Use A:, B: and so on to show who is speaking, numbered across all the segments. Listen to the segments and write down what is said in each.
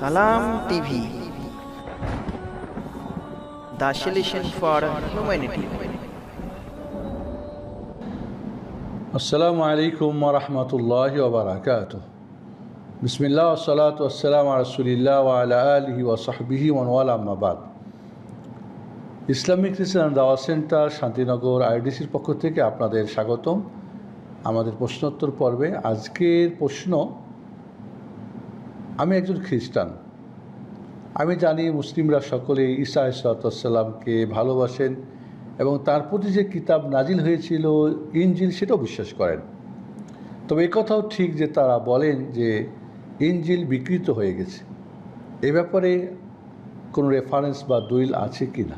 A: Salam TV. The solution for humanity.
B: আসসালামু আলাইকুম রহমতুল্লাহ ওবরাকাত বিসমিল্লাহ সালাত আসসালাম রসুলিল্লাহ আলা আলহি ওসাহবিহি ওয়ালামাবাদ ইসলামিক খ্রিস্টান দাওয়া সেন্টার শান্তিনগর আইডিসির পক্ষ থেকে আপনাদের স্বাগতম। আমাদের প্রশ্নোত্তর পর্বে আজকের প্রশ্ন আমি একজন খ্রিস্টান। আমি জানি মুসলিমরা সকলে ঈসা ইসলাতামকে ভালোবাসেন এবং তার প্রতি যে কিতাব নাজিল হয়েছিল, ইনজিল সেটাও বিশ্বাস করেন। তবে কথাও ঠিক যে তারা বলেন যে ইনজিল বিকৃত হয়ে গেছে। এ ব্যাপারে কোনো রেফারেন্স বা দলিল আছে কি না?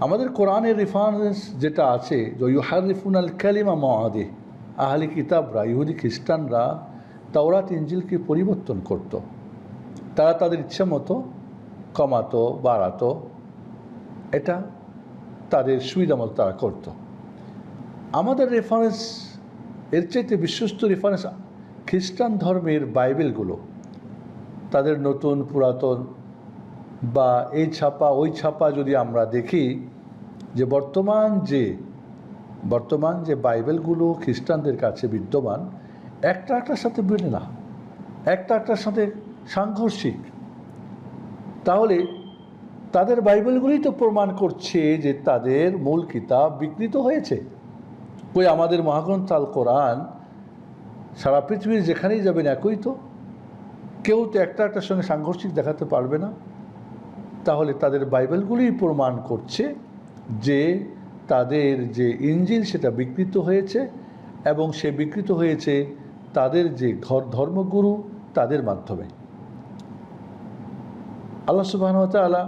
B: আমাদের কোরআনের রেফারেন্স যেটা আছে, যে ইউহারিফুন আল কালিমা মাহাদে আহলি কিতাবরা, ইহুদি খ্রিস্টানরা তাওরাত ইঞ্জিলকে পরিবর্তন করত। তারা তাদের ইচ্ছা মতো কমাতো, বাড়াতো। এটা তাদের সুবিধা মতো তারা করত। আমাদের রেফারেন্স এর চাইতে বিশ্বস্ত রেফারেন্স খ্রিস্টান ধর্মের বাইবেলগুলো। তাদের নতুন, পুরাতন বা এই ছাপা, ওই ছাপা যদি আমরা দেখি যে বর্তমান যে বর্তমান যে বাইবেলগুলো খ্রিস্টানদের কাছে বিদ্যমান একটা একটার সাথে মিলে না, একটা একটার সাথে সাংঘর্ষিক। তাহলে তাদের বাইবেলগুলি তো প্রমাণ করছে যে তাদের মূল কিতাব বিকৃত হয়েছে। ওই আমাদের মহাগ্রন্থ আল কোরআন সারা পৃথিবীর যেখানেই যাবেন একই তো। কেউ তো একটা একটার সঙ্গে সাংঘর্ষিক দেখাতে পারবে না। তাহলে তাদের বাইবেলগুলি প্রমাণ করছে যে তাদের যে ইঞ্জিল সেটা বিকৃত হয়েছে এবং সে বিকৃত হয়েছে তাদের যে ঘর ধর্মগুরু, তাদের মাধ্যমে। আল্লাহ সুবাহতালা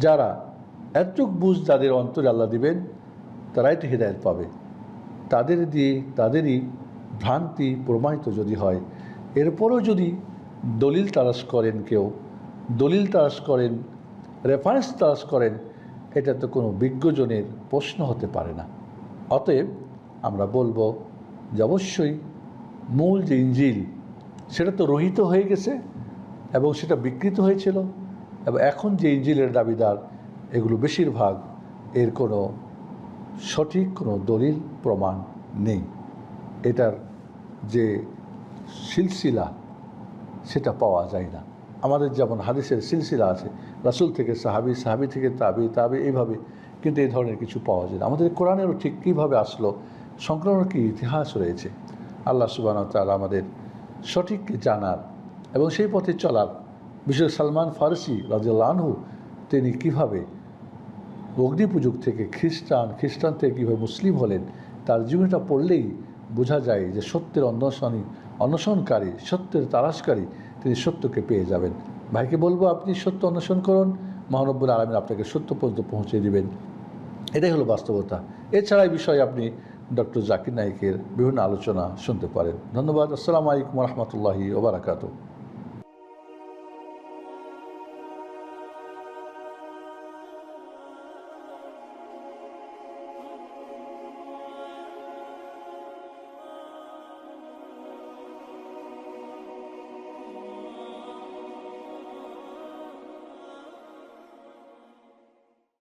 B: যারা এতটুক বুঝ যাদের অন্তরে আল্লাহ দিবেন, তারাই তো হৃদায়ত পাবে। তাদের দিয়ে, তাদেরই ভ্রান্তি প্রমাণিত যদি হয়, এরপরও যদি দলিল তালাশ করেন কেউ, দলিল তালাশ করেন রেফারেন্স তালাশ করেন, এটা তো কোনো বিজ্ঞজনের প্রশ্ন হতে পারে না। অতএব আমরা বলব যে অবশ্যই মূল যে ইঞ্জিল, সেটা তো রহিত হয়ে গেছে এবং সেটা বিকৃত হয়েছিল। এবং এখন যে ইঞ্জিলের দাবিদার, এগুলো বেশিরভাগ এর কোনো সঠিক কোনো দলিল, প্রমাণ নেই। এটার যে সিলসিলা, সেটা পাওয়া যায় না। আমাদের যেমন হাদিসের সিলসিলা আছে, রাসুল থেকে সাহাবি সাহাবি থেকে তাবি তাবি, এইভাবে কিন্তু এই ধরনের কিছু পাওয়া যায় না। আমাদের কোরআনেরও ঠিক কীভাবে আসলো সংক্রমণ কী ইতিহাস রয়েছে আল্লাহ সুবান তালা আমাদের সঠিক জানার এবং সেই পথে চলার। বিশেষ সালমান ফারসি রাজিউল্লা আনহু, তিনি কীভাবে অগ্নিপূজক থেকে খ্রিস্টান খ্রিস্টান থেকে কীভাবে মুসলিম হলেন, তার জীবনটা পড়লেই বোঝা যায় যে সত্যের অন্বেষণী, অন্বেষণকারী, সত্যের তালাশকারী তিনি সত্যকে পেয়ে যাবেন। ভাইকে বলব, আপনি সত্য অন্বেষণ করুন, মহানব্বুল আলমিন আপনাকে সত্য পর্যন্ত পৌঁছে দিবেন। এটাই হলো বাস্তবতা। এছাড়া এই বিষয়ে আপনি ডক্টর জাকির নায়কের বিভিন্ন আলোচনা শুনতে পারেন। ধন্যবাদ। আসসালামু আলাইকুম রহমতুল্লাহি ওবরাকাতু